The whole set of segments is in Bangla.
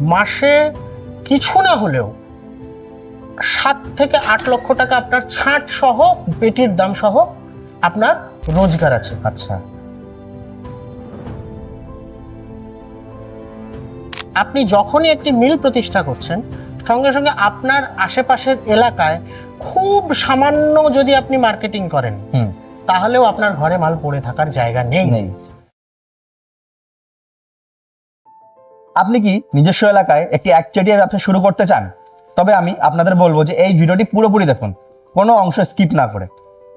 মাসে কিছু না হলেও সাত থেকে আট লক্ষ টাকা আপনার ছাঁট সহ পেটির দাম সহ আপনার রোজগার আছে। আচ্ছা। আপনি যখনই একটি মিল প্রতিষ্ঠা করছেন সঙ্গে সঙ্গে আপনার আশেপাশের এলাকায় খুব সামান্য যদি আপনি মার্কেটিং করেন তাহলেও আপনার ঘরে মাল পড়ে থাকার জায়গা নেই। আপনি কি নিজস্ব এলাকায় একটি একচেটিয়া ব্যবসা শুরু করতে চান? তবে আমি আপনাদের বলব যে এই ভিডিওটি পুরোপুরি দেখুন। কোনো অংশ স্কিপ না করে।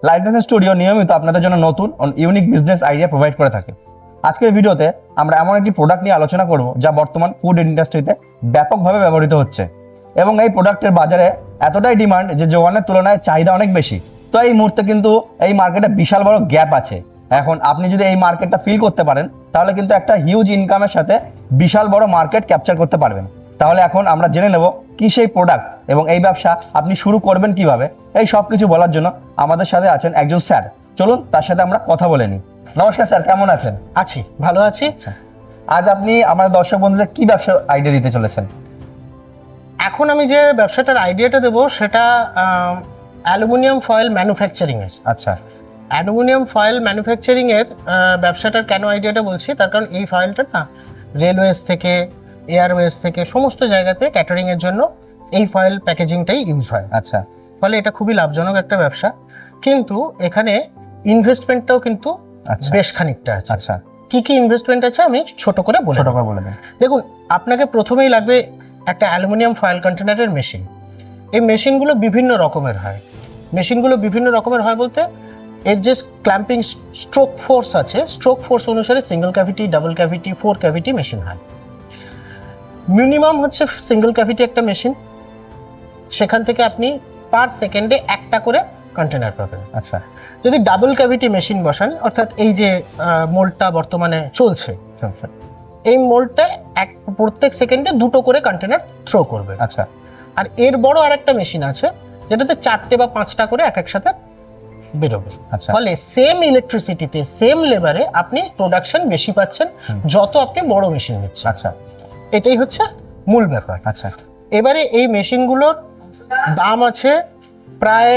লাইফ স্টুডিও নিয়মিত আপনাদের জন্য নতুন ইউনিক বিজনেস আইডিয়া প্রোভাইড করে থাকে। আজকের ভিডিওতে আমরা এমন একটি প্রোডাক্ট নিয়ে আলোচনা করব যা বর্তমান ফুড ইন্ডাস্ট্রিতে ব্যাপকভাবে ব্যবহৃত হচ্ছে। এবং এই প্রোডাক্টের বাজারে এতটাই ডিমান্ড যে জোয়ানের তুলনায় চাহিদা অনেক বেশি। তো এই মুহূর্তে কিন্তু এই মার্কেটে বিশাল বড় গ্যাপ আছে। এখন আপনি যদি এই মার্কেটটা ফিল করতে পারেন, তাহলে কিন্তু একটা হিউজ ইনকামের সাথে বিশাল বড় মার্কেট ক্যাপচার করতে পারবেন। তাহলে এখন আমরা জেনে নেব কি সেই প্রোডাক্ট এবং এই ব্যবসা আপনি শুরু করবেন কীভাবে। এই সব কিছু বলার জন্য আমাদের সাথে আছেন একজন স্যার চলুন তার সাথে আমরা কথা বলে নিই। নমস্কার স্যার কেমন আছেন? আছি ভালো আছি। আজ আপনি আমার দর্শক বন্ধুদের কি ব্যবসা আইডিয়া দিতে চলেছেন? এখন আমি যে ব্যবসাটার আইডিয়াটা দেবো সেটা অ্যালুমিনিয়াম ফয়েল ম্যানুফ্যাকচারিং এর। আচ্ছা। অ্যালুমিনিয়াম ফয়েল ম্যানুফ্যাকচারিং এর ব্যবসাটার কেন আইডিয়াটা বলছি? তার কারণ এই ফয়েলটা না রেলওয়েজ থেকে এয়ারওয়েজ থেকে সমস্ত জায়গাতে ক্যাটারিং এর জন্য এই ফয়েল প্যাকেজিংটাই ইউজ হয়। আচ্ছা। ফলে এটা খুবই লাভজনক একটা ব্যবসা। কিন্তু এখানে ইনভেস্টমেন্টটাও কিন্তু আচ্ছা। বেশ খানিকটা আছে। আচ্ছা। কি কি ইনভেস্টমেন্ট আছে আমি ছোট করে বলে ছোট করে বলে দেন দেখুন আপনাকে প্রথমেই লাগবে একটা অ্যালুমিনিয়াম ফয়েল কন্টেনারের মেশিন এই মেশিনগুলো বিভিন্ন রকমের হয়। মেশিনগুলো বিভিন্ন রকমের হয় বলতে এর যে ক্ল্যাম্পিং স্ট্রোক ফোর্স আছে স্ট্রোক ফোর্স অনুসারে single cavity double cavity four cavity machine হয়। মিনিমাম হচ্ছে সিঙ্গেল ক্যাভিটি একটা মেশিন সেখান থেকে আপনি পার সেকেন্ডে একটা করে কন্টেনার পাবেন। আচ্ছা। যদি ডাবল ক্যাভিটি মেশিন বসান অর্থাৎ এই যে মোল্ডটা বর্তমানে চলছে। এই মোল্ডটা এক প্রত্যেক সেকেন্ডে দুটো করে কন্টেনার থ্রো করবে। আচ্ছা। আর এর বড় আরেকটা মেশিন আছে যেটাতে চারটে বা পাঁচটা করে এক এক সাথে বেরোবে। আচ্ছা। ফলে সেম ইলেকট্রিসিটিতে সেম লেবারে আপনি প্রোডাকশন বেশি পাচ্ছেন যত আপনি বড় মেশিন নিচ্ছেন। আচ্ছা। এটাই হচ্ছে মূল ব্যাপার। আচ্ছা। এবারে এই মেশিনগুলোর দাম আছে প্রায়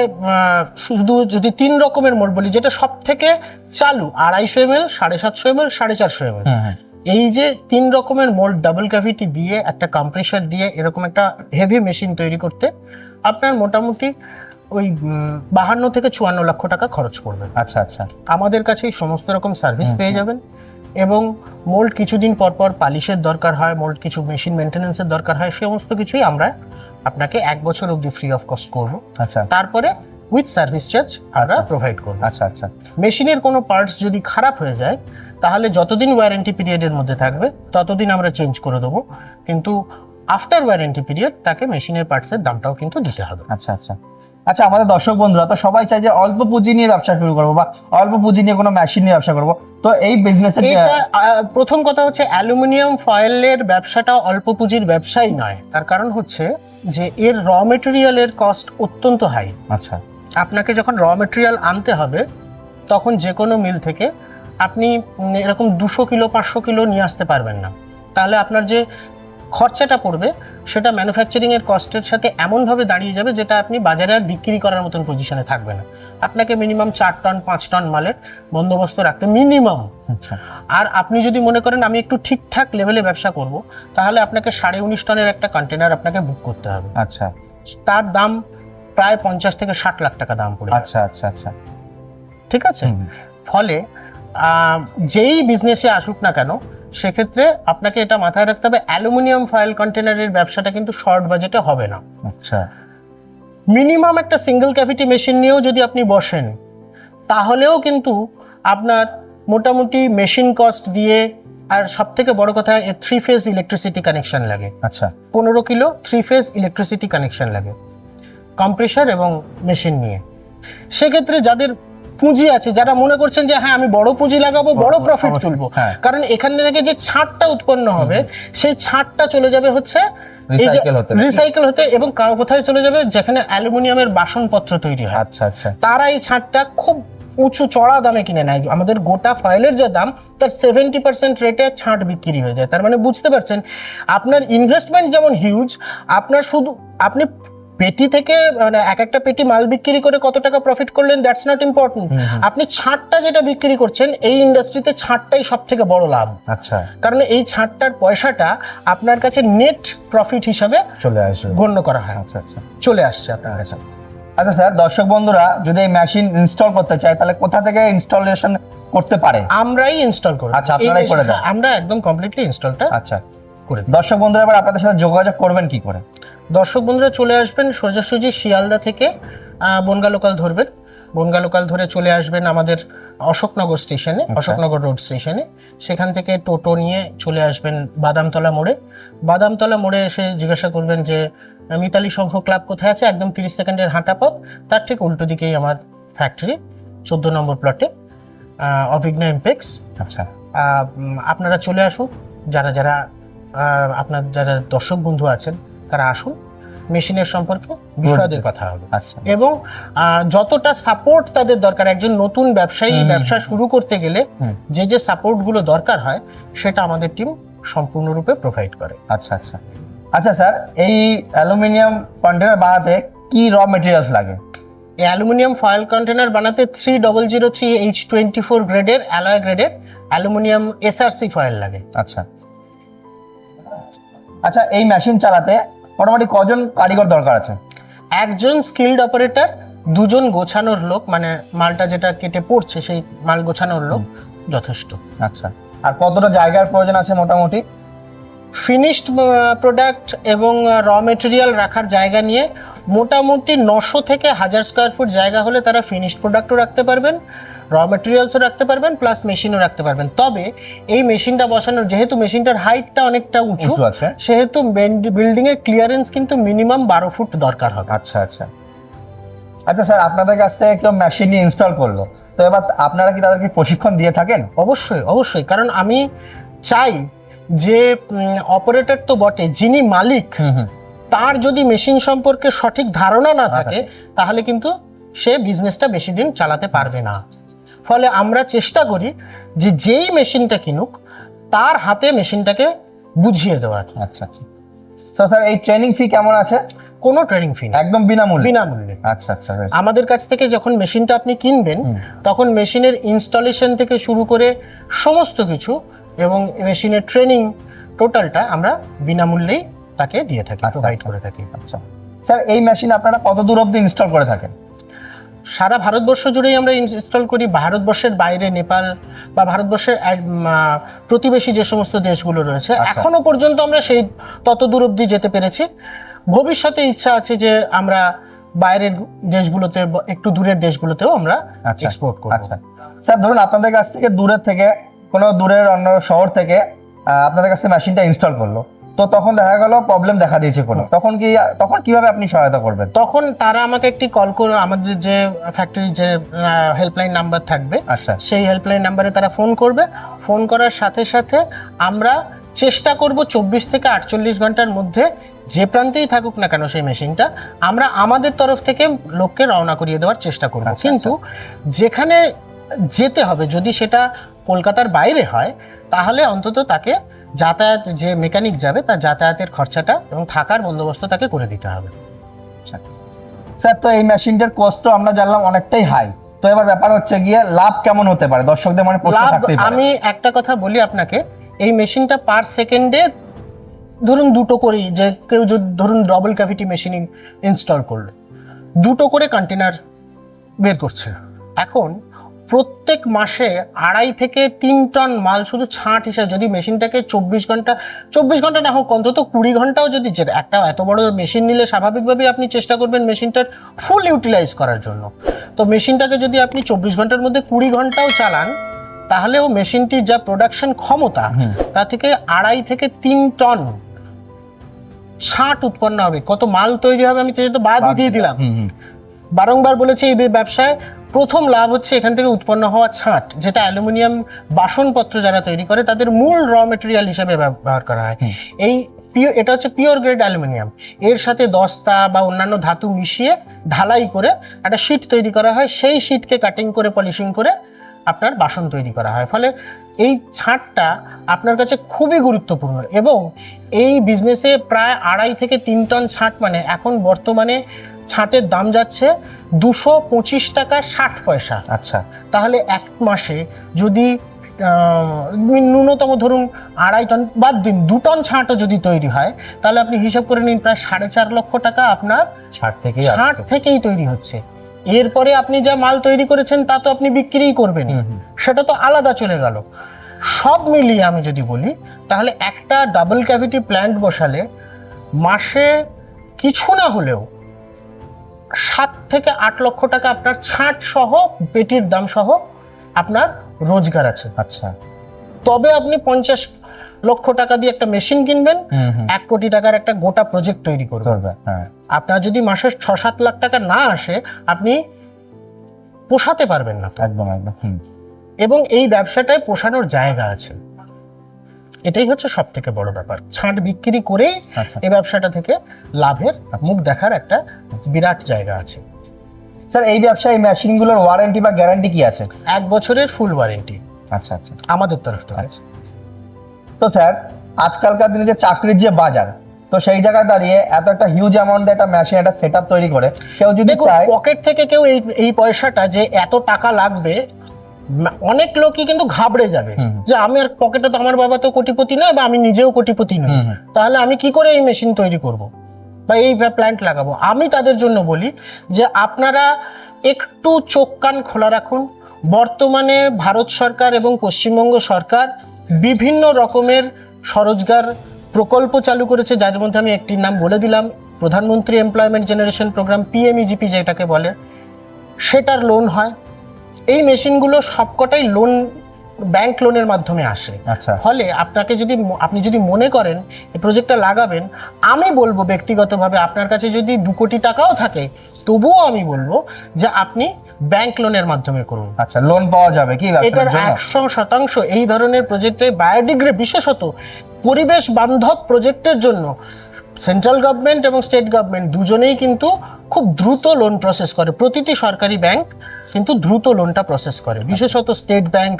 শুধু যদি তিন রকমের মোড বলি যেটা সব থেকে চালু আড়াইশো এম এল সাড়ে সাতশো এম এল সাড়ে চারশো এম এল এই যে তিন রকমের মোল্ড ডাবল ক্যাভিটি দিয়ে একটা কম্প্রেসার দিয়ে এরকম একটা হেভি মেশিন তৈরি করতে আপনার মোটামুটি ওই বাহান্ন থেকে চুয়ান্ন লক্ষ টাকা খরচ পড়বে আচ্ছা আচ্ছা। আমাদের কাছে সমস্ত রকম সার্ভিস পেয়ে যাবেন এবং মোল্ড কিছুদিন পর পর পালিশের দরকার হয় মোল্ড কিছু মেশিন মেনটেন্যান্সের দরকার হয় সমস্ত কিছুই আমরা আপনাকে এক বছর অবধি ফ্রি অফ কস্ট করব। আচ্ছা। তারপরে উইথ সার্ভিস চার্জ আমরা প্রোভাইড করব। আচ্ছা আচ্ছা। মেশিনের কোনো পার্টস যদি খারাপ হয়ে যায় তাহলে যতদিন ওয়ারেন্টি পিরিয়ডের মধ্যে থাকবে ততদিন আমরা চেঞ্জ করে দেবো। কিন্তু আফটার ওয়ারেন্টি পিরিয়ড তাকে মেশিনের পার্টসের দামটাও কিন্তু দিতে হবে। আচ্ছা আচ্ছা। আচ্ছা আমাদের দর্শক বন্ধুরা তো সবাই চাই যে অল্প পুঁজি নিয়ে ব্যবসা শুরু করব বা অল্প পুঁজি নিয়ে কোনো মেশিন নিয়ে ব্যবসা করব। তো এই বিজনেসের প্রথম কথা হচ্ছে অ্যালুমিনিয়াম ফয়েলের ব্যবসাটা অল্প পুঁজির ব্যবসাই নয়। তার কারণ হচ্ছে যে এর র মেটেরিয়ালের কস্ট অত্যন্ত হাই আচ্ছা। আপনাকে যখন র মেটেরিয়াল আনতে হবে তখন যে কোনো মিল থেকে আপনি এরকম দুশো কিলো পাঁচশো কিলো নিয়ে আসতে পারবেন না। তাহলে আপনার যে খরচাটা পড়বে সেটা ম্যানুফ্যাকচারিং এর কস্টের সাথে এমনভাবে দাঁড়িয়ে যাবে যেটা আপনি বাজারে আর বিক্রি করার মতন পজিশনে থাকবে না। আপনাকে মিনিমাম চার টন পাঁচ টন মালের বন্দোবস্ত রাখতে মিনিমাম আচ্ছা। আর আপনি যদি মনে করেন আমি একটু ঠিকঠাক লেভেলে ব্যবসা করব তাহলে আপনাকে সাড়ে উনিশ টনের একটা কন্টেনার আপনাকে বুক করতে হবে। আচ্ছা। তার দাম প্রায় পঞ্চাশ থেকে ষাট লাখ টাকা দাম পড়ে আচ্ছা আচ্ছা আচ্ছা। ঠিক আছে? ফলে যেই বিজনেসে আসুক না কেন সেক্ষেত্রে আপনাকে এটা মাথায় রাখতে হবে অ্যালুমিনিয়াম ফয়েল কন্টেনারের ব্যবসাটা কিন্তু শর্ট বাজেটে হবে না। আচ্ছা। মিনিমাম একটা সিঙ্গেল ক্যাভিটি মেশিন নিয়েও যদি আপনি বসেন তাহলেও কিন্তু আপনার মোটামুটি মেশিন কস্ট দিয়ে আর সব থেকে বড় কথা এর থ্রি ফেজ ইলেকট্রিসিটি কানেকশন লাগে। আচ্ছা। পনেরো kilo three phase electricity connection লাগে। কম্প্রেসার এবং মেশিন নিয়ে। সেক্ষেত্রে যাদের পুঁজি আছে যারা মনে করছেন যে হ্যাঁ আমি বড় পুঁজি লাগাবো বড় প্রফিট তুলবো। হ্যাঁ। কারণ এখান থেকে যে ছাড়টা উৎপন্ন হবে সেই ছাড়টা চলে যাবে হচ্ছে। রিসাইকেল হতে এবং কারও কোথায় চলে যাবে? যেখানে অ্যালুমিনিয়ামের বাসনপত্র তৈরি হয়। আচ্ছা আচ্ছা। তারা এই ছাড়টা খুব উঁচু চড়া দামে কিনে নেয়। আমাদের গোটা ফয়েলের যে দাম তার সেভেন্টি পার্সেন্ট রেটে ছাঁট বিক্রি হয়ে যায়। তার মানে বুঝতে পারছেন আপনার ইনভেস্টমেন্ট যেমন হিউজ আপনার শুধু আপনি পেটি থেকে মানে এক একটা পেটি মাল বিক্রি করে কত টাকা প্রফিট করলেন দ্যাটস নট ইম্পর্টেন্ট আপনি ছাঁটটা যেটা বিক্রি করছেন এই ইন্ডাস্ট্রিতে ছাঁটটাই সব থেকে বড় লাভ। আচ্ছা। কারণ এই ছাঁটটার পয়সাটা আপনার কাছে নেট প্রফিট হিসাবে চলে আসবে। গণ্য করা হয়। আচ্ছা আচ্ছা। চলে আসছে আপনার কাছে। আচ্ছা স্যার দর্শক বন্ধুরা যদি এই মেশিন ইনস্টল করতে চায় তাহলে কোথা থেকে ইনস্টলেশন করতে পারে? আমরাই ইনস্টল করব। আচ্ছা, আপনারাই করে দেন। আমরা একদম কমপ্লিটলি ইনস্টলটা আচ্ছা। করে দর্শক বন্ধুরা এবার আপনাদের সাথে যোগাযোগ করবেন কি করে? দর্শক বন্ধুরা চলে আসবেন সোজাসুজি শিয়ালদা থেকে বনগা লোকাল ধরবেন। বনগা লোকাল ধরে চলে আসবেন আমাদের অশোকনগর স্টেশনে আচ্ছা। অশোকনগর রোড স্টেশনে। সেখান থেকে টোটো নিয়ে চলে আসবেন বাদামতলা মোড়ে। বাদামতলা মোড়ে এসে জিজ্ঞাসা করবেন যে মিতালি সংঘ ক্লাব কোথায় আছে? একদম তিরিশ সেকেন্ডের হাঁটা পথ। তার ঠিক উল্টো দিকেই আমার ফ্যাক্টরি চোদ্দ নম্বর প্লটে অভিজ্ঞা ইম্পেক্স আচ্ছা। আপনারা চলে আসুন। যারা যারা আপনার যারা দর্শক বন্ধু আছেন তারা আসুন মেশিনের সম্পর্কে বিশদে কথা হবে। আচ্ছা। এবং যতটা সাপোর্ট তাদের দরকার একজন নতুন ব্যবসায়ী ব্যবসা শুরু করতে গেলে যে যে সাপোর্টগুলো দরকার হয় সেটা আমাদের টিম সম্পূর্ণরূপে প্রোভাইড করে। আচ্ছা আচ্ছা। আচ্ছা স্যার এই অ্যালুমিনিয়াম কন্টেনার বানাতে কি র মেটেরিয়ালস লাগে? এই অ্যালুমিনিয়াম ফয়েল কন্টেনার বানাতে three double zero three H twenty four গ্রেডের অ্যালয় গ্রেডের অ্যালুমিনিয়াম এসআরসি ফয়েল লাগে। আচ্ছা। আচ্ছা এই মেশিন চালাতে মোটামুটি কজন কারিগর দরকার আছে? একজন স্কিল্ড অপারেটর দুজন গোছানোর লোক মানে মালটা যেটা কেটে পড়ছে সেই মাল গোছানোর লোক যথেষ্ট। আচ্ছা। আর কতটা জায়গার প্রয়োজন আছে মোটামুটি? ফিনিশড প্রোডাক্ট এবং র মেটেরিয়াল রাখার জায়গা নিয়ে মোটামুটি নশো থেকে হাজার স্কোয়ার ফুট জায়গা হলে তারা ফিনিশড প্রোডাক্টও রাখতে পারবেন। র মেটেরিয়ালসও রাখতে পারবেন প্লাস মেশিনও রাখতে পারবেন। তবে এই মেশিনটা বসানোর যেহেতু মেশিনটার হাইটটা অনেকটা উঁচু আছে। সেহেতু বিল্ডিং এর ক্লিয়ারেন্স কিন্তু মিনিমাম বারো ফুট দরকার হবে। আচ্ছা আচ্ছা। আচ্ছা স্যার আপনাদের কাছ থেকে কেউ মেশিন ইনস্টল করল। তো এবার আপনারা কি তাদেরকে প্রশিক্ষণ দিয়ে থাকেন? অবশ্যই অবশ্যই। কারণ আমি চাই যে অপারেটর তো বটে যিনি মালিক তার যদি মেশিন সম্পর্কে সঠিক ধারণা না থাকে তাহলে কিন্তু সে বিজনেসটা বেশি দিন চালাতে পারবে না। ফলে আমরা চেষ্টা করি যে যেই মেশিনটা কিনুক তার হাতে মেশিনটাকে বুঝিয়ে দেওয়ার। আচ্ছা আচ্ছা। স্যার এই ট্রেনিং ফি কেমন আছে? কোনো ট্রেনিং ফি না একদম বিনামূল্যে? বিনামূল্যে। আচ্ছা আচ্ছা আমাদের কাছ থেকে যখন মেশিনটা আপনি কিনবেন তখন মেশিনের ইনস্টলেশন থেকে শুরু করে সমস্ত কিছু এবং মেশিনের ট্রেনিং টোটালটা আমরা বিনামূল্যেই তাকে দিয়ে থাকি আচ্ছা, প্রোভাইড আচ্ছা। করে থাকি। আচ্ছা। স্যার এই মেশিন আপনারা কত দূর অবধি ইনস্টল করে থাকেন? সারা ভারতবর্ষ জুড়েই আমরা ইনস্টল করি ভারতবর্ষের বাইরে নেপাল বা ভারতবর্ষের প্রতিবেশী যে সমস্ত দেশগুলো রয়েছে আচ্ছা। এখনও পর্যন্ত আমরা সেই তত দূর অব্দি যেতে পেরেছি। ভবিষ্যতে ইচ্ছা আছে যে আমরা বাইরের দেশগুলোতে একটু দূরের দেশগুলোতেও আমরা আচ্ছা। এক্সপোর্ট করব। আচ্ছা। স্যার ধরুন আপনাদের কাছ থেকে দূরের থেকে কোনো দূরের অন্য শহর থেকে আপনাদের কাছে মেশিনটা ইনস্টল করল। তো তখন দেখা গেল প্রবলেম দেখা দিয়েছে কোনো। তখন কি তখন কীভাবে আপনি সহায়তা করবেন? তখন তারা আমাকে একটি কল করে আমাদের যে ফ্যাক্টরির যে হেল্পলাইন নাম্বার থাকবে আচ্ছা। সেই হেল্পলাইন নাম্বারে তারা ফোন করবে। ফোন করার সাথে সাথে আমরা চেষ্টা করব চব্বিশ থেকে আটচল্লিশ ঘণ্টার মধ্যে যে প্রান্তেই থাকুক না কেন সেই মেশিনটা আমরা আমাদের তরফ থেকে লোককে রওনা করিয়ে দেওয়ার চেষ্টা করব। আচ্ছা, কিন্তু যেখানে যেতে হবে যদি সেটা কলকাতার বাইরে হয় তাহলে অন্তত তাকে যাতায়াত যে মেকানিক যাবে তার যাতায়াতের খরচাটা এবং থাকার বন্দোবস্ত তাকে করে দিতে হবে। স্যার তো এই মেশিনটার কষ্ট আমরা জানলাম অনেকটাই হাই তো এবার ব্যাপার হচ্ছে গিয়ে লাভ কেমন হতে পারে? দর্শকদের মানে প্রশ্ন লাভ থাকতেই পারে। আমি একটা কথা বলি আপনাকে এই মেশিনটা পার সেকেন্ডে ধরুন দুটো করেই যে কেউ যদি ধরুন ডবল ক্যাভিটি মেশিনিং ইনস্টল করল দুটো করে কন্টেনার বের করছে। এখন প্রত্যেক মাসে আড়াই থেকে তিন টন মাল শুধু ছাঁট হিসাবে যদি মেশিনটাকে চব্বিশ ঘণ্টা চব্বিশ ঘণ্টা না হোক অন্তত কুড়ি ঘন্টাও যদি যে একটা এত বড় মেশিন নিলে স্বাভাবিকভাবেই আপনি চেষ্টা করবেন মেশিনটার ফুল ইউটিলাইজ করার জন্য। তো মেশিনটাকে যদি আপনি চব্বিশ ঘণ্টার মধ্যে কুড়ি ঘন্টাও চালান তাহলেও মেশিনটির যা প্রোডাকশন ক্ষমতা তা থেকে আড়াই থেকে তিন টন ছাট উৎপন্ন হবে। কত মাল তৈরি হবে আমি যেহেতু বাদই দিয়ে দিলাম। বারংবার বলেছি এই ব্যবসায় প্রথম লাভ হচ্ছে এখান থেকে উৎপন্ন হওয়া ছাঁট যেটা অ্যালুমিনিয়াম বাসনপত্র যারা তৈরি করে তাদের মূল র মেটেরিয়াল হিসেবে ব্যবহার করা হয়। এই পিও এটা হচ্ছে পিওর গ্রেড অ্যালুমিনিয়াম। এর সাথে দস্তা বা অন্যান্য ধাতু মিশিয়ে ঢালাই করে একটা শিট তৈরি করা হয়। সেই শিটকে কাটিং করে পলিশিং করে আপনার বাসন তৈরি করা হয়। ফলে এই ছাঁটটা আপনার কাছে খুবই গুরুত্বপূর্ণ এবং এই বিজনেসে প্রায় আড়াই থেকে তিন টন ছাঁট মানে এখন বর্তমানে ছাঁটের দাম যাচ্ছে দুশো পঁচিশ টাকা ষাট পয়সা। আচ্ছা। তাহলে এক মাসে যদি ন্যূনতম ধরুন আড়াই টন বাদ দিন দু টন ছাঁটও যদি তৈরি হয় তাহলে আপনি হিসাব করে নিন প্রায় সাড়ে চার লক্ষ টাকা আপনার ছাড় থেকে ছাঁট থেকেই তৈরি হচ্ছে। এরপরে আপনি যা মাল তৈরি করেছেন তা তো আপনি বিক্রিই করবেন। সেটা তো আলাদা চলে গেল। সব মিলিয়ে আমি যদি বলি তাহলে একটা ডাবল ক্যাভিটি প্ল্যান্ট বসালে মাসে কিছু না হলেও সাত থেকে আট লক্ষ টাকা আপনার ছাঁট সহ পেটির দাম সহ আপনার রোজগার আছে। আচ্ছা। তবে আপনি পঞ্চাশ লক্ষ টাকা দিয়ে একটা মেশিন কিনবেন এক কোটি টাকার একটা গোটা প্রজেক্ট তৈরি করবেন। করবে হ্যাঁ। আপনার যদি মাসে ছ সাত লাখ টাকা না আসে আপনি পোষাতে পারবেন না একদম একদম এবং এই ব্যবসাটায় পোষানোর জায়গা আছে। এটাই হচ্ছে সব থেকে বড় ব্যাপার। ছাঁট বিক্রি করেই আচ্ছা। এই ব্যবসাটা থেকে লাভের মুখ দেখার একটা বিরাট জায়গা আছে। স্যার এই ব্যবসায় মেশিনগুলোর ওয়ারেন্টি বা গ্যারান্টি কি আছে? এক বছরের ফুল ওয়ারেন্টি আচ্ছা আচ্ছা। আমাদের তরফ থেকে। আচ্ছা। তো স্যার আজকালকার দিনে যে চাকরির যে বাজার তো সেই জায়গায় দাঁড়িয়ে এত একটা হিউজ অ্যামাউন্ট একটা মেশিন একটা সেট তৈরি করে কেউ যদি পকেট থেকে কেউ এই এই পয়সাটা যে এত টাকা লাগবে অনেক লোকই কিন্তু ঘাবড়ে যাবে। যে আমি আর পকেটে তো আমার বাবা তো কোটিপতি নয় বা আমি নিজেও কোটিপতি নই। তাহলে আমি কি করে এই মেশিন তৈরি করব? বা এই প্ল্যান্ট লাগাবো? আমি তাদের জন্য বলি যে আপনারা একটু চোখ কান খোলা রাখুন। বর্তমানে ভারত সরকার এবং পশ্চিমবঙ্গ সরকার বিভিন্ন রকমের স্বরোজগার প্রকল্প চালু করেছে। যার মধ্যে আমি একটির নাম বলে দিলাম। প্রধানমন্ত্রী এমপ্লয়মেন্ট জেনারেশন প্রোগ্রাম পিএমইজিপি যেটাকে বলে সেটার লোন হয়। এই মেশিনগুলো সবকটাই লোন ব্যাংক লোনের মাধ্যমে আসে। আচ্ছা। ফলে আপনাকে যদি আপনি যদি মনে করেন এই প্রজেক্টটা লাগাবেন আমি বলব ব্যক্তিগতভাবে আপনার কাছে যদি দু কোটি টাকাও থাকে তবুও আমি বলব যে আপনি ব্যাংক লোনের মাধ্যমে করুন। আচ্ছা লোন পাওয়া যাবে কি এটার একশো শতাংশ এই ধরনের প্রজেক্টে বায়োডিগ্রে বিশেষত পরিবেশ বান্ধব প্রজেক্টের জন্য সেন্ট্রাল গভর্নমেন্ট এবং স্টেট গভর্নমেন্ট দুজনেই কিন্তু খুব দ্রুত লোন প্রসেস করে। প্রতিটি সরকারি ব্যাংক কিন্তু দ্রুত লোনটা প্রসেস করে। বিশেষত State Bank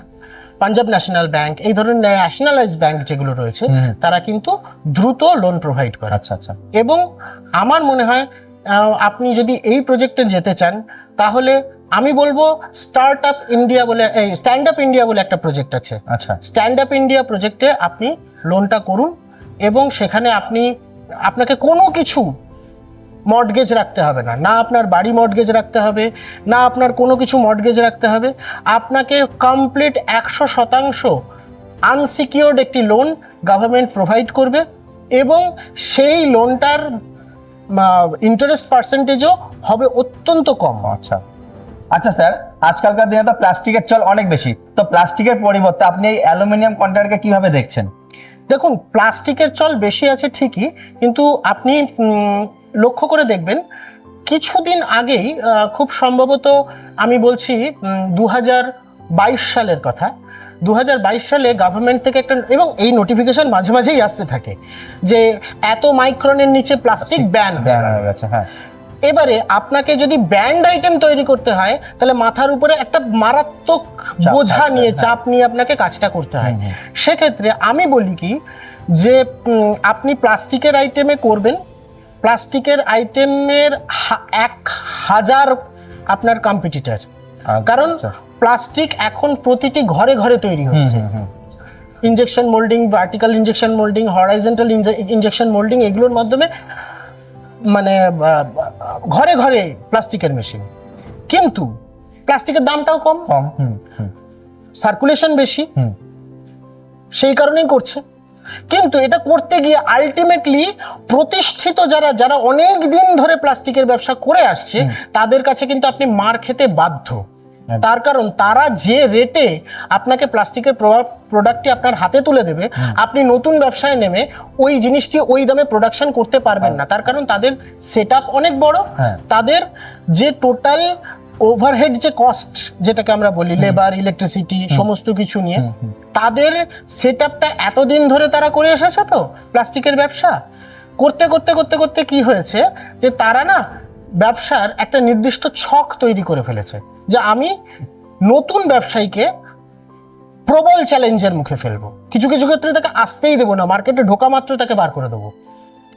Punjab National Bank এই ধরনের ন্যাশনালাইজ ব্যাংক যেগুলো রয়েছে তারা কিন্তু দ্রুত লোন প্রোভাইড করে। আচ্ছা আচ্ছা। এবং আমার মনে হয় আপনি যদি এই প্রজেক্টে যেতে চান তাহলে আমি বলব স্টার্ট আপ ইন্ডিয়া বলে এই স্ট্যান্ড আপ ইন্ডিয়া বলে একটা প্রজেক্ট আছে। আচ্ছা। স্ট্যান্ড আপ ইন্ডিয়া প্রজেক্টে আপনি লোনটা করুন এবং সেখানে আপনি আপনাকে কোনো কিছু মর্টগেজ রাখতে হবে না। না আপনার বাড়ি মর্টগেজ রাখতে হবে না আপনার কোনো কিছু মর্টগেজ রাখতে হবে। আপনাকে কমপ্লিট একশো শতাংশ আনসিকিওর্ড একটি লোন গভর্নমেন্ট প্রোভাইড করবে এবং সেই লোনটার ইন্টারেস্ট পার্সেন্টেজও হবে অত্যন্ত কম। আচ্ছা। আচ্ছা স্যার আজকালকার দিনে তো প্লাস্টিকের চল অনেক বেশি। তো প্লাস্টিকের পরিবর্তে আপনি এই অ্যালুমিনিয়াম কন্টেনারকে কীভাবে দেখছেন? দেখুন প্লাস্টিকের চল বেশি আছে ঠিকই কিন্তু আপনি লক্ষ্য করে দেখবেন কিছুদিন আগেই খুব সম্ভবত আমি বলছি দু হাজার বাইশ সালের কথা দু হাজার বাইশ সালে গভর্নমেন্ট থেকে একটা এবং এই নোটিফিকেশন মাঝে মাঝেই আসতে থাকে যে এত মাইক্রনের নিচে প্লাস্টিক ব্যান হয়ে গেছে হ্যাঁ এবারে আপনাকে যদি ব্যান্ড আইটেম তৈরি করতে হয় তাহলে মাথার উপরে একটা মারাত্মক বোঝা নিয়ে হ্যাঁ। চাপ নিয়ে আপনাকে কাজটা করতে হয়। সেক্ষেত্রে আমি বলি কি যে আপনি প্লাস্টিকের আইটেমে করবেন প্লাস্টিকের আইটেমের এক হাজার আপনার কম্পিটিটার কারণ আচ্ছা। প্লাস্টিক এখন প্রতিটি ঘরে ঘরে তৈরি হচ্ছে। Injection moulding vertical injection moulding horizontal injection moulding এগুলোর মাধ্যমে মানে ঘরে ঘরে প্লাস্টিকের মেশিন কিন্তু প্লাস্টিকের দামটাও কম। কম সার্কুলেশন বেশি। সেই কারণেই করছে। কিন্তু এটা করতে গিয়ে আলটিমেটলি প্রতিষ্ঠিত যারা যারা অনেক দিন ধরে প্লাস্টিকের ব্যবসা করে আসছে তাদের কাছে কিন্তু আপনি মার খেতে বাধ্য। তার কারণ তারা যে রেটে আপনাকে প্লাস্টিকের প্রভাব প্রোডাক্টটি আপনার হাতে তুলে দেবে আপনি নতুন ব্যবসায় নেমে ওই জিনিসটি ওই দামে প্রোডাকশন করতে পারবেন না। তার কারণ তাদের সেট অনেক বড়। হ্যাঁ। তাদের যে টোটাল ওভারহেড যে কস্ট যেটাকে আমরা বলি লেবার ইলেকট্রিসিটি সমস্ত কিছু নিয়ে তাদের সেট আপটা এতদিন ধরে তারা করে এসেছে তো প্লাস্টিকের ব্যবসা? করতে করতে করতে করতে কি হয়েছে? যে তারা না ব্যবসার একটা নির্দিষ্ট ছক তৈরি করে ফেলেছে যে আমি নতুন ব্যবসায়ীকে প্রবল চ্যালেঞ্জের মুখে ফেলব। কিছু কিছু ক্ষেত্রে তাকে আসতেই দেবো না মার্কেটে ঢোকা মাত্র তাকে বার করে দেবো।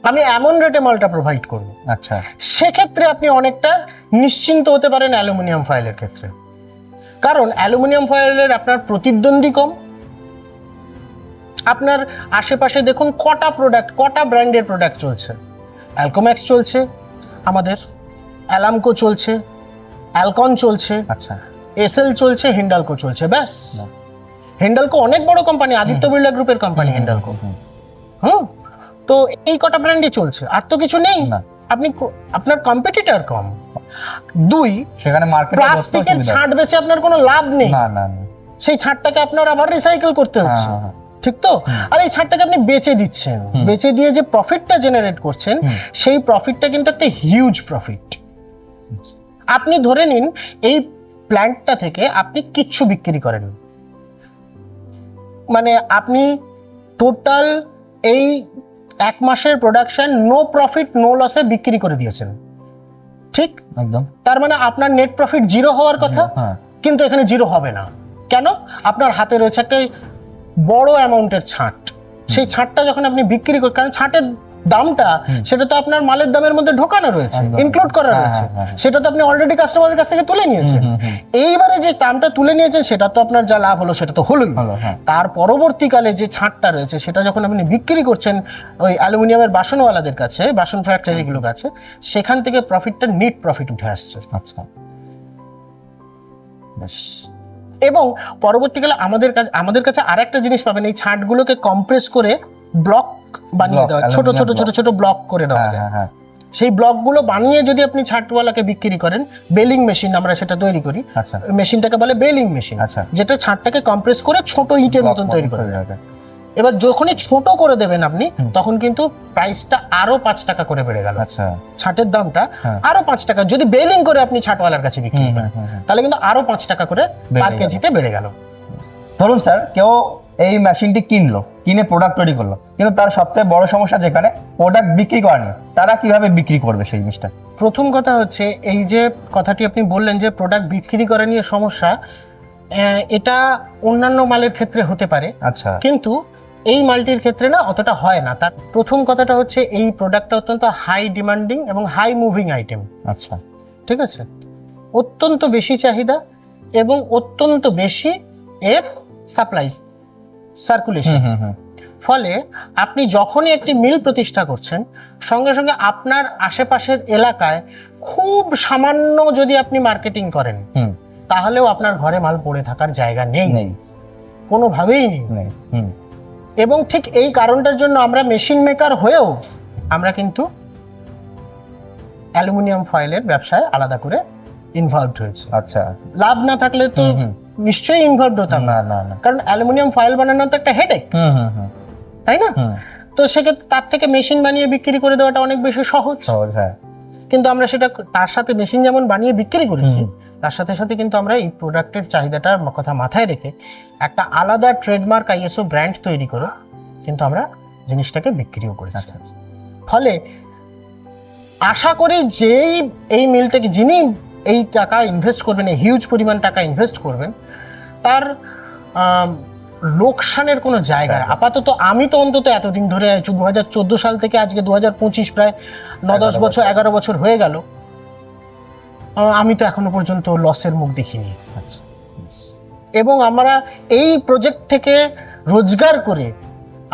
আমি এমন রেটে মালটা প্রোভাইড করব। আচ্ছা। সেক্ষেত্রে আপনি অনেকটা নিশ্চিন্ত হতে পারেন অ্যালুমিনিয়াম ফয়েলের ক্ষেত্রে। কারণ অ্যালুমিনিয়াম ফয়েলের আপনার প্রতিদ্বন্দ্বী কম। আপনার আশেপাশে দেখুন কটা প্রোডাক্ট কটা ব্র্যান্ডের প্রোডাক্ট চলছে। অ্যালকোম্যাক্স চলছে আমাদের অ্যালামকো চলছে অ্যালকন চলছে আচ্ছা। এসএল চলছে হিন্ডালকো চলছে ব্যাস। হিন্ডালকো অনেক বড় কোম্পানি আদিত্য বিড়লা গ্রুপের কোম্পানি হিন্ডালকো হুম, হুম? তো এই কটা ব্র্যান্ডই চলছে আর তো কিছু নেই? না। আপনি আপনার কম্পিটিটর কম। দুই সেখানে মার্কেট প্লাস্টিকের ছাঁট বেচে আপনার কোনো লাভ নেই। না না সেই ছাঁটটাকে আপনার আবার রিসাইকেল করতে হচ্ছে। হ্যাঁ, হ্যাঁ। ঠিক তো? আর এই ছাড়টাকে আপনি বেচে দিচ্ছেন। বেচে দিয়ে যে প্রফিটটা জেনারেট করছেন সেই প্রফিটটা কিন্তু একটা হিউজ প্রফিট আপনি ধরে নিন এই প্ল্যান্টটা থেকে আপনি কিচ্ছু বিক্রি করেন মানে আপনি টোটাল এই এক মাসের প্রোডাকশন নো প্রফিট নো লসে বিক্রি করে দিয়েছেন। ঠিক? একদম। তার মানে আপনার নেট প্রফিট জিরো হওয়ার কথা হ্যাঁ। কিন্তু এখানে জিরো হবে না। কেন? আপনার হাতে রয়েছে একটা বড় অ্যামাউন্টের ছাঁট। সেই ছাঁটটা যখন আপনি বিক্রি করেন কারণ ছাঁটের দামটা সেটা তো আপনার মালের দামের মধ্যে ঢোকানো রয়েছে ইনক্লুড করা হ্যাঁ, রয়েছে। হ্যাঁ। সেটা তো আপনি অলরেডি কাস্টমারের কাছ থেকে তুলে নিয়েছেন। এইবারে যে দামটা তুলে নিয়েছেন সেটা তো আপনার যা লাভ হলো সেটা তো হলোই। হলো হ্যাঁ। তার পরবর্তীকালে যে ছাঁটটা রয়েছে সেটা যখন আপনি বিক্রি করছেন ওই অ্যালুমিনিয়ামের বাসনওয়ালাদের কাছে বাসন ফ্যাক্টরিগুলোর কাছে সেখান থেকে প্রফিটটা নিট প্রফিট উঠে আসছে। আচ্ছা। বেশ। এবং পরবর্তীকালে আমাদের কাছে আমাদের কাছে আরেকটা জিনিস পাবেন এই ছাঁটগুলোকে কম্প্রেস করে ব্লক বানিয়ে দেওয়া ছোট ছোট ছোট ছোট ব্লক করে দেওয়া হ্যাঁ যায়। হ্যাঁ হ্যাঁ। সেই ব্লকগুলো বানিয়ে যদি আপনি ছাঁটওয়ালাকে বিক্রি করেন বেলিং মেশিন আমরা সেটা তৈরি করি। আচ্ছা। মেশিনটাকে বলে বেলিং মেশিন আচ্ছা। যেটা ছাঁটটাকে কম্প্রেস করে ছোট ইটের মতন তৈরি করে এবার যখনই ছোট করে দেবেন আপনি তখন কিন্তু প্রাইসটা আরও পাঁচ টাকা করে বেড়ে গেল। আচ্ছা। ছাঁটের দামটা। আরও পাঁচ টাকা যদি বেলিং করে আপনি ছাঁটওয়ালার কাছে বিক্রি করেন। তাহলে কিন্তু আরও পাঁচ টাকা করে পার। কেজিতে বেড়ে গেল। ধরুন স্যার কেউ এই মেশিনটি কিনলো কিনে প্রোডাক্ট তৈরি করল। কিন্তু তার সবথেকে বড় সমস্যা যেখানে প্রোডাক্ট বিক্রি করেনি তারা কীভাবে বিক্রি করবে সেই জিনিসটা? প্রথম কথা হচ্ছে এই যে কথাটি আপনি বললেন যে প্রোডাক্ট বিক্রি করা নিয়ে সমস্যা এটা অন্যান্য মালের ক্ষেত্রে হতে পারে। আচ্ছা। কিন্তু এই মালটির ক্ষেত্রে না অতটা হয় না। তার প্রথম কথাটা হচ্ছে এই প্রোডাক্টটা অত্যন্ত হাই ডিমান্ডিং এবং হাই মুভিং আইটেম আচ্ছা। ঠিক আছে? অত্যন্ত বেশি চাহিদা এবং অত্যন্ত বেশি এর সাপ্লাই সার্কুলেশন হুম হুম ফলে আপনি যখনই একটি মিল প্রতিষ্ঠা করছেন সঙ্গে সঙ্গে আপনার আশেপাশের এলাকায় খুব সামান্য যদি আপনি মার্কেটিং করেন হুম। তাহলেও আপনার ঘরে মাল পড়ে থাকার জায়গা নেই। নেই। কোনোভাবেই নেই। এবং ঠিক এই কারণটার জন্য আমরা মেশিন মেকার হয়েও আমরা কিন্তু অ্যালুমিনিয়াম ফয়েলের ব্যবসায় আলাদা করে ইনভলভড হয়েছে। আচ্ছা। লাভ না থাকলে তো। নিশ্চয়ই ইনভলভড হতাম। না না না। কারণ অ্যালুমিনিয়াম ফয়েল বানানো তো একটা হেডেক হুম হুম হুম। তাই না? তো সেক্ষেত্রে তার থেকে মেশিন বানিয়ে বিক্রি করে দেওয়াটা অনেক বেশি সহজ। সহজ হ্যাঁ। কিন্তু আমরা সেটা তার সাথে মেশিন যেমন বানিয়ে বিক্রি করেছি তার সাথে সাথে কিন্তু আমরা এই প্রোডাক্টের চাহিদাটার কথা মাথায় রেখে একটা আলাদা ট্রেডমার্ক আইএসও ব্র্যান্ড তৈরি করে কিন্তু আমরা জিনিসটাকে বিক্রিও করেছি। আচ্ছা আচ্ছা। ফলে আশা করি যেই এই মিলটাকে যিনি এই টাকা ইনভেস্ট করবেন এই হিউজ পরিমাণ টাকা ইনভেস্ট করবেন তার লোকসানের কোনো জায়গা। আপাতত আমি তো অন্তত এতদিন ধরে দু হাজার চোদ্দ সাল থেকে আজকে দু হাজার পঁচিশ প্রায় ন দশ বছর। এগারো বছর হয়ে গেল। আমি তো এখনও পর্যন্ত লসের মুখ দেখিনি। আচ্ছা এবং আমরা এই প্রজেক্ট থেকে রোজগার করে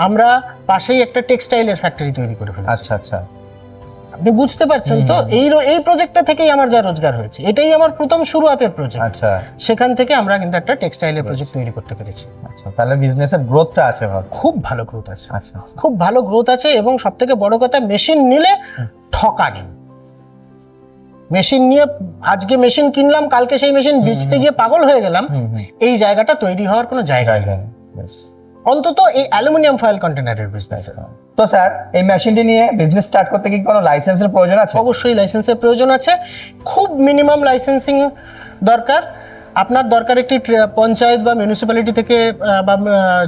আমরা পাশেই একটা টেক্সটাইলের ফ্যাক্টরি তৈরি করে ফেলি আচ্ছা আচ্ছা। আপনি বুঝতে পারছেন তো? এই এই প্রজেক্টটা থেকেই আমার যা রোজগার হয়েছে। এটাই আমার প্রথম শুরুয়াতের প্রজেক্ট আচ্ছা। সেখান থেকে আমরা কিন্তু একটা টেক্সটাইলের প্রজেক্ট তৈরি করতে পেরেছি। আচ্ছা তাহলে বিজনেসের গ্রোথটা আছে খুব ভালো গ্রোথ আছে। আচ্ছা আচ্ছা। খুব ভালো গ্রোথ আছে এবং সব থেকে বড় কথা মেশিন নিলে ঠকা নেই মেশিন নিয়ে আজকে মেশিন কিনলাম কালকে সেই মেশিন বেচতে গিয়ে পাগল হয়ে গেলাম। এই জায়গাটা তৈরি হওয়ার কোনো জায়গা নেই। অন্তত এই অ্যালুমিনিয়াম ফয়েল কন্টেনারের বিজনেস তো স্যার এই মেশিনটি নিয়ে বিজনেস স্টার্ট করতে কি কোনো লাইসেন্সের প্রয়োজন আছে? অবশ্যই লাইসেন্সের প্রয়োজন আছে। খুব মিনিমাম লাইসেন্সিং দরকার। আপনার দরকার একটি পঞ্চায়েত বা মিউনিসিপ্যালিটি থেকে বা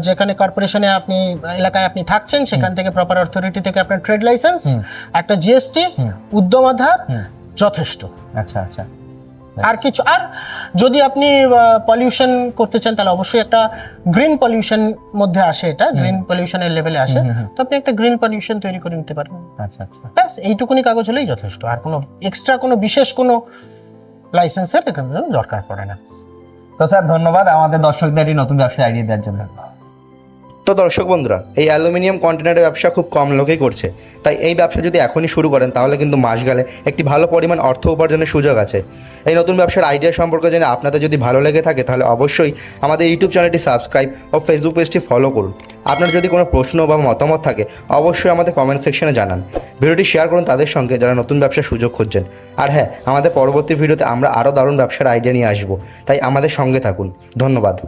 যেখানে কর্পোরেশনে আপনি এলাকায় আপনি থাকছেন সেখান থেকে প্রপার অথরিটি থেকে আপনার ট্রেড লাইসেন্স একটা জিএসটি উদ্যম আধার যথেষ্ট। আচ্ছা আচ্ছা। আর কিছু আর যদি আপনি পলিউশন করতে চান তাহলে অবশ্যই একটা গ্রিন পলিউশন মধ্যে আসে এটা গ্রিন পলিউশনের লেভেলে আসে। তো আপনি একটা গ্রিন পলিউশন তৈরি করে নিতে পারেন আচ্ছা আচ্ছা। ব্যাস এইটুকুনি কাগজ হলেই যথেষ্ট। আর কোনো এক্সট্রা কোনো বিশেষ কোনো লাইসেন্সের দরকার পড়ে না। তো স্যার ধন্যবাদ। আমাদের দর্শকদের একটি নতুন ব্যবসা আইডিয়া দেওয়ার জন্য। তো দর্শক বন্ধুরা, এই অ্যালুমিনিয়াম কন্টেনারের ব্যবসা খুব কম লোকেই করছে। তাই এই ব্যবসা যদি এখনই শুরু করেন, তাহলে কিন্তু মাস গেলে একটি ভালো পরিমাণ অর্থ উপার্জনের সুযোগ আছে। এই নতুন ব্যবসার আইডিয়া সম্পর্কে জেনে আপনাদের যদি ভালো লেগে থাকে, তাহলে অবশ্যই আমাদের ইউটিউব চ্যানেলটি সাবস্ক্রাইব ও ফেসবুক পেজটি ফলো করুন। আপনার যদি কোনো প্রশ্ন বা মতামত থাকে, অবশ্যই আমাদের কমেন্ট সেকশনে জানান। ভিডিওটি শেয়ার করুন তাদের সঙ্গে, যারা নতুন ব্যবসার সুযোগ খুঁজছেন। আর হ্যাঁ আমাদের পরবর্তী ভিডিওতে আমরা আরও দারুণ ব্যবসার আইডিয়া নিয়ে আসব। তাই আমাদের সঙ্গে থাকুন। ধন্যবাদ।